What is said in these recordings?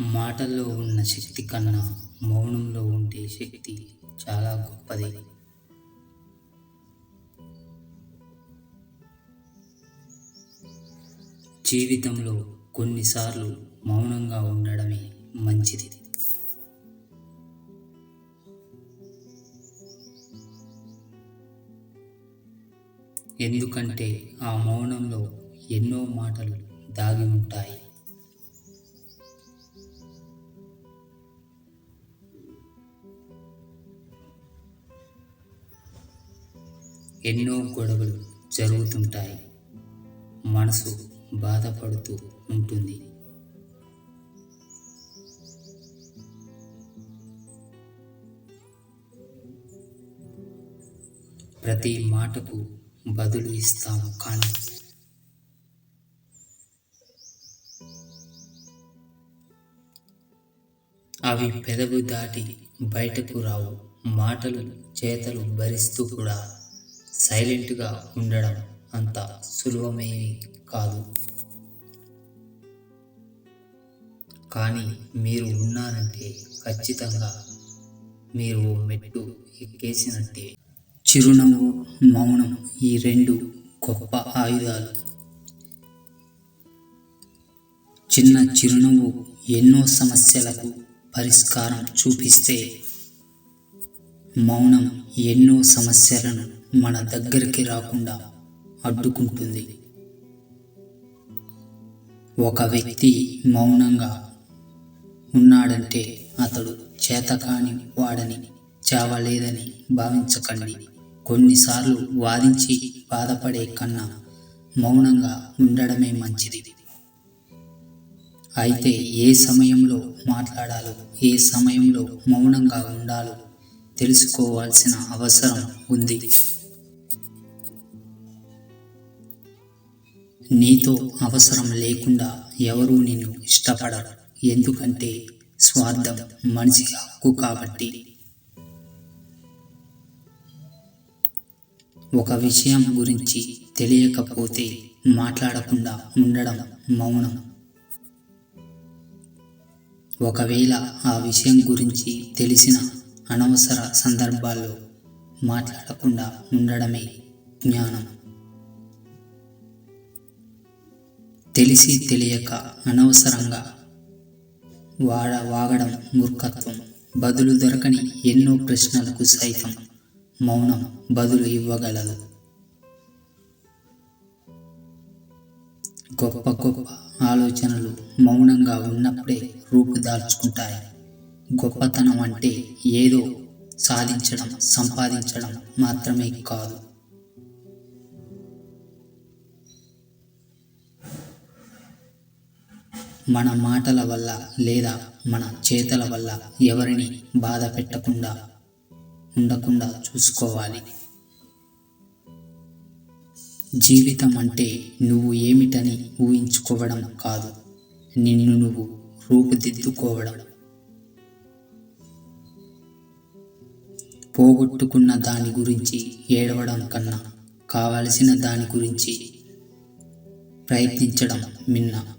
మాటల్లో ఉన్న శక్తి కన్నా మౌనంలో ఉండే శక్తి చాలా గొప్పది. జీవితంలో కొన్నిసార్లు మౌనంగా ఉండడమే మంచిది. ఎందుకంటే ఆ మౌనంలో ఎన్నో మాటలు దాగి ఉంటాయి. గొడవలు జరుగుతుంటాయి. మనసు బాధపడుతూ ఉంటుంది. ప్రతి మాటకు బదులు ఇస్తాము కానీ అవి పెదవు దాటి బయటకు రావు. మాటలు చేతలు భరిస్తూ కూడా సైలెంట్గా ఉండడం అంత సులభమేమి కాదు. కానీ మీరు ఉన్నారంటే ఖచ్చితంగా మీరు మెట్టు ఎక్కేసినట్టే. చిరునవ్వు మౌనం ఈ రెండు గొప్ప ఆయుధాలు. చిన్న చిరునవ్వు ఎన్నో సమస్యలకు పరిష్కారం చూపిస్తే మౌనం ఎన్నో సమస్యలను మన దగ్గరికి రాకుండా అడ్డుకుంటుంది. ఒక వ్యక్తి మౌనంగా ఉన్నాడంటే అతడు చేతకాని వాడని చావలేదని భావించకండి. కొన్నిసార్లు వాదించి బాధపడే కన్నా మౌనంగా ఉండడమే మంచిది. అయితే ఏ సమయంలో మాట్లాడాలో ఏ సమయంలో మౌనంగా ఉండాలో తెలుసుకోవాల్సిన అవసరం ఉంది. నీతో అవసరం లేకుండా ఎవరూ నిన్ను ఇష్టపడరు. ఎందుకంటే స్వార్థం మనిషి హక్కు కాబట్టి. ఒక విషయం గురించి తెలియకపోతే మాట్లాడకుండా ఉండడం మౌనం. ఒకవేళ ఆ విషయం గురించి తెలిసిన అనవసర సందర్భాల్లో మాట్లాడకుండా ఉండడమే జ్ఞానం. తెలిసి తెలియక అనవసరంగా వాడ వాగడం మూర్ఖత్వం. బదులు దొరకని ఎన్నో ప్రశ్నలకు సైతం మౌనం బదులు ఇవ్వగలదు. గొప్ప గొప్ప ఆలోచనలు మౌనంగా ఉన్నప్పుడే రూపుదాల్చుకుంటాయి గొప్పతనం అంటే ఏదో సాధించడం సంపాదించడం మాత్రమే కాదు. మన మాటల వల్ల లేదా మన చేతల వల్ల ఎవరిని బాధ పెట్టకుండా ఉండకుండా చూసుకోవాలి. జీవితం అంటే నువ్వు ఏమిటని ఊహించుకోవడం కాదు. నిన్ను నువ్వు రూపుదిద్దుకోవడం. పోగొట్టుకున్న దాని గురించి ఏడవడం కన్నా కావలసిన దాని గురించి ప్రయత్నించడం మిన్నా.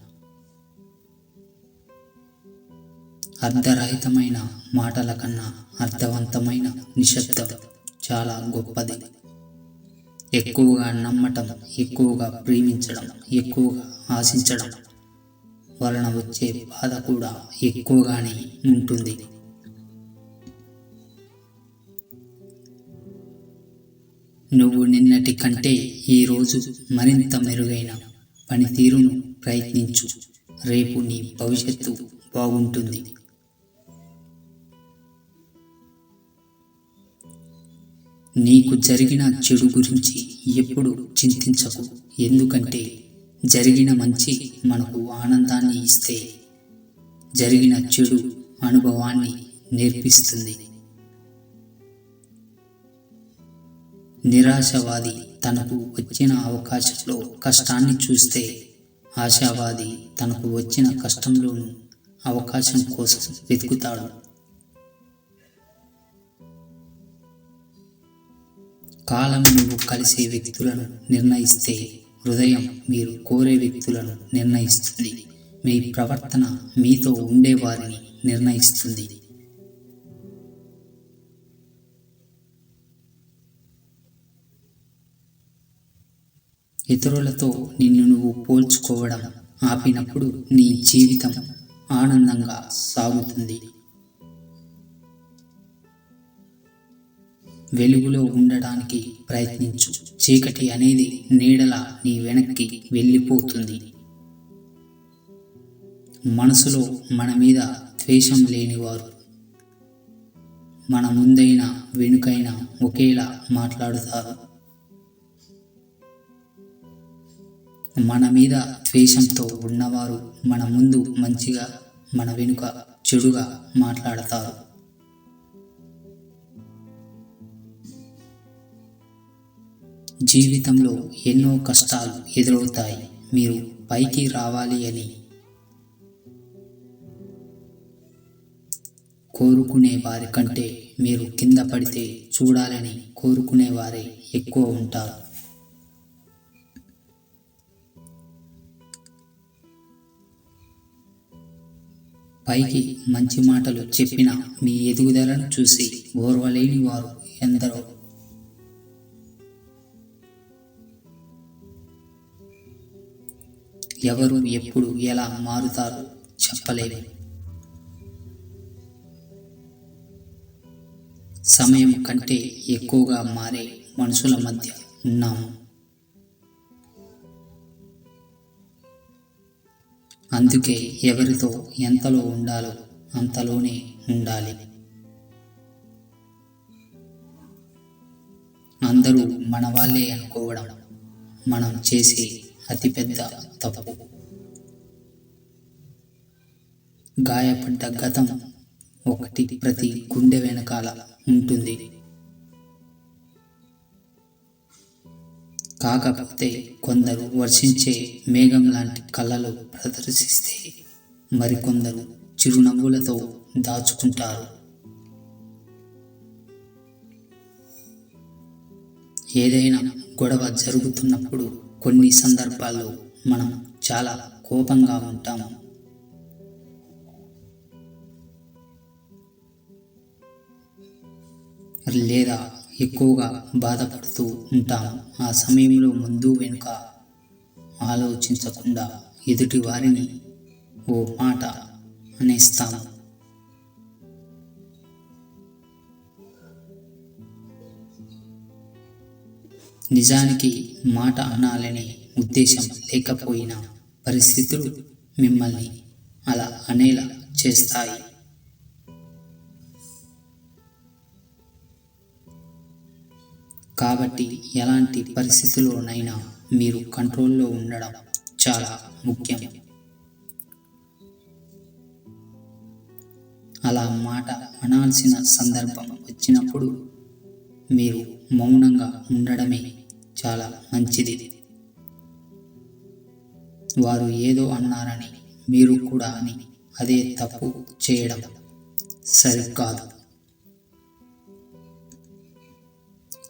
అర్ధరహితమైన మాటల కన్నా అర్థవంతమైన నిశ్శబ్దం చాలా గొప్పది. ఎక్కువగా నమ్మటం ఎక్కువగా ప్రేమించడం ఎక్కువగా ఆశించడం వలన వచ్చే బాధ కూడా ఎక్కువగానే ఉంటుంది. నువ్వు నిన్నటి కంటే ఈరోజు మరింత మెరుగైన పనితీరును ప్రయత్నించు. రేపు నీ భవిష్యత్తు బాగుంటుంది. నీకు జరిగిన చెడు గురించి ఎప్పుడు చింతించకు. ఎందుకంటే జరిగిన మంచి మనకు ఆనందాన్ని ఇస్తే జరిగిన చెడు అనుభవాన్ని నేర్పిస్తుంది. నిరాశవాది తనకు వచ్చిన అవకాశంలో కష్టాన్ని చూస్తే ఆశావాది తనకు వచ్చిన కష్టంలోనూ అవకాశం కోసం వెతుకుతాడు. కాలం నువ్వు కలిసే వ్యక్తులను నిర్ణయిస్తే హృదయం మీరు కోరే వ్యక్తులను నిర్ణయిస్తుంది. మీ ప్రవర్తన మీతో ఉండేవారిని నిర్ణయిస్తుంది. ఇతరులతో నిన్ను నువ్వు పోల్చుకోవడం ఆపినప్పుడు నీ జీవితం ఆనందంగా సాగుతుంది. వెలుగులో ఉండడానికి ప్రయత్నించు. చీకటి అనేది నీడల నీ వెనక్కి వెళ్ళిపోతుంది. మనసులో మన మీద ద్వేషం లేనివారు. మన ముందైనా వెనుకైనా ఒకేలా మాట్లాడుతారు. మన మీద ద్వేషంతో ఉన్నవారు మన ముందు మంచిగా మన వెనుక చెడుగా మాట్లాడతారు. జీవితంలో ఎన్నో కష్టాలు ఎదురవుతాయి. మీరు పైకి రావాలి అని కోరుకునే వారి కంటే మీరు కింద పడితే చూడాలని కోరుకునే వారే ఎక్కువ ఉంటారు. పైకి మంచి మాటలు చెప్పిన మీ ఎదుగుదలను చూసి ఓర్వలేని వారు ఎందరో ఎవరు ఎప్పుడు ఎలా మారుతారో చెప్పలేరు సమయం కంటే ఎక్కువగా మారే మనుషుల మధ్య ఉన్నాము. అందుకే ఎవరితో ఎంతలో ఉండాలో అంతలోనే ఉండాలి. అందరూ మన వాళ్ళే అనుకోవడం మనం చేసే అతిపెద్ద తప్పు. గాయపడ్డ గతం ఒకటి ప్రతి గుండె వెనకాల ఉంటుంది. కాకపోతే కొందరు వర్షించే మేఘం లాంటి కళలు ప్రదర్శిస్తే మరికొందరు చిరునవ్వులతో దాచుకుంటారు. ఏదైనా గొడవ జరుగుతున్నప్పుడు కొన్ని సందర్భాల్లో మనం చాలా కోపంగా ఉంటాము. లేదా ఎక్కువగా బాధపడుతూ ఉంటాము. ఆ సమయంలో ముందు వెనుక ఆలోచించకుండా ఎదుటి వారిని ఓ మాట అనేస్తాము. నిజానికి మాట అనాలనే ఉద్దేశం లేకపోయినా పరిస్థితులు మిమ్మల్ని అలా అనేలా చేస్తాయి. కాబట్టి ఎలాంటి పరిస్థితుల్లోనైనా మీరు కంట్రోల్లో ఉండడం చాలా ముఖ్యం. అలా మాట అనాల్సిన సందర్భం వచ్చినప్పుడు మీరు మౌనంగా ఉండడమే చాలా మంచిది. వారు ఏదో అన్నారని మీరు కూడా అని అదే తప్పు చేయడం సరికాదు.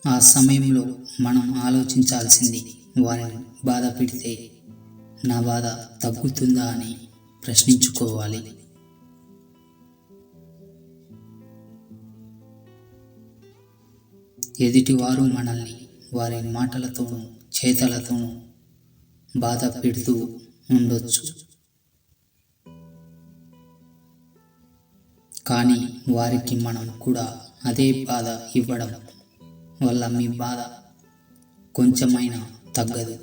ఆ సమయంలో మనం ఆలోచించాల్సింది వారిని బాధ పెడితే నా బాధ తగ్గుతుందా అని ప్రశ్నించుకోవాలి. ఎదుటివారు మనల్ని వారి మాటలతోనూ చేతలతోనూ బాధ పెడుతూ ఉండొచ్చు. కానీ వారికి మనం కూడా అదే బాధ ఇవ్వడం వల్ల మీ బాధ కొంచెమైనా తగ్గదు.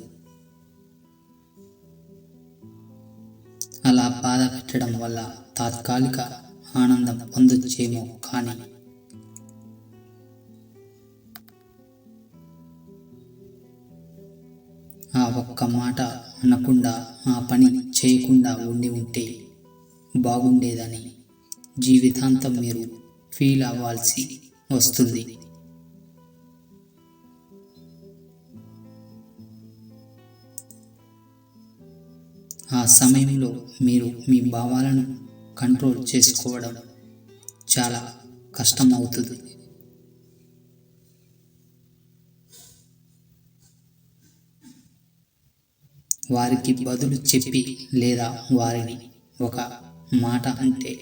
అలా బాధ పెట్టడం వల్ల తాత్కాలిక ఆనందం పొందొచ్చేమో కానీ ఆ ఒక్క మాట అనకుండా ఆ పని చేయకుండా ఉండి ఉంటే బాగుండేదని జీవితాంతం మీరు ఫీల్ అవ్వాల్సి వస్తుంది. ఆ సమయంలో మీరు మీ భావాలను కంట్రోల్ చేసుకోవడం చాలా కష్టమవుతుంది. వారికి బదులు చెప్పి లేదా వారిని ఒక మాట అంటే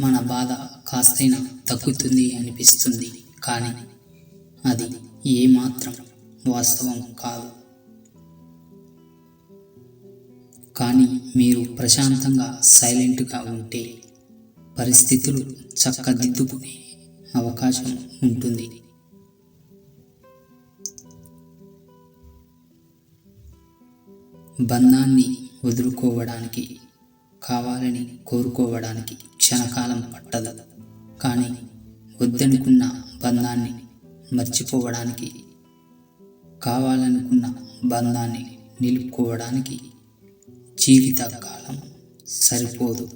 మన బాధ కాస్తైనా తగ్గుతుంది అనిపిస్తుంది. కానీ అది ఏమాత్రం వాస్తవం కాదు. కానీ మీరు ప్రశాంతంగా సైలెంట్గా ఉంటే పరిస్థితులు చక్కదిద్దుకునే అవకాశం ఉంటుంది. బంధాన్ని వదులుకోవడానికి కావాలని కోరుకోవడానికి క్షణకాలం పట్టదు. కానీ వద్దనుకున్న బంధాన్ని మర్చిపోవడానికి కావాలనుకున్న బంధాన్ని నిలుపుకోవడానికి జీవితకాలం సరిపోదు.